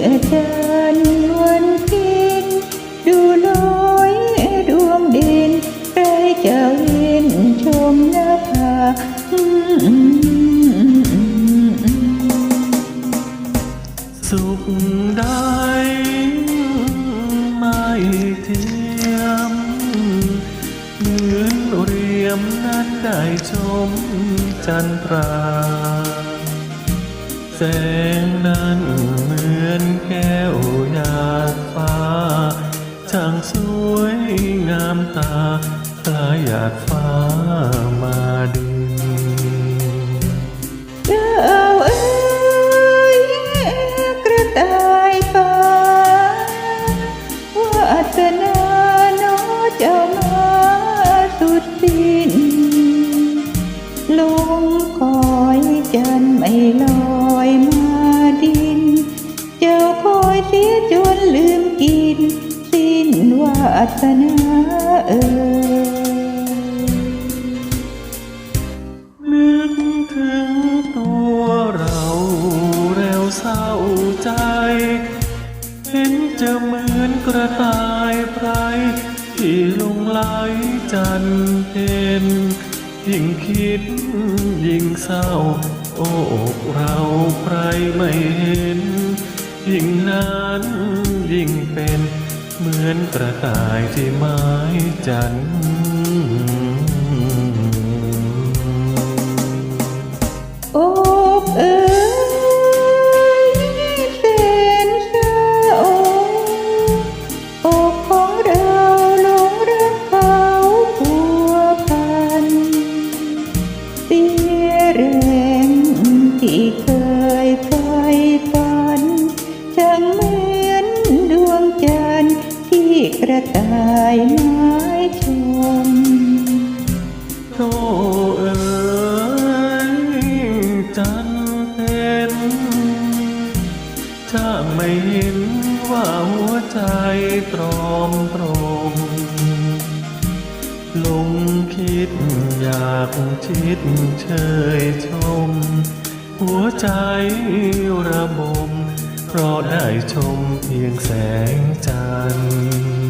ื่อเดินวนพินดูน้อยดวงดินใกล้จะวินชมหน้าผาสุขได้ไม่เทียมเหมือนเรียมนั้นได้ชมจันทราแสงนั้น ล้ายหยาดฟ้ามาดินเจ้าเอ้ยกระต่ายป่าวาสนาโนเจ้ามาสุดสิ้นลงคอยจันไม่ลอยมาดิน เจ้าคอยเสียจนลืมกิน สิ้นวาสนา เห็นจะเหมือนกระต่ายไพรที่ลงไหลจันเพนยิ่งคิดยิ่งเศร้า โอ้อกเราใครไม่เห็น ยิ่งนานยิ่งเป็น เหมือนกระต่ายที่ไม้จันทร์ ระต่ายไม้ชมโธ่เอ๋ยจันเพนถ้าไม่เห็นว่าหัวใจตรอมตรมลงคิดอยากชิดเชยชม หัวใจระบมเพราะได้ชมเพียงแสงจันทร์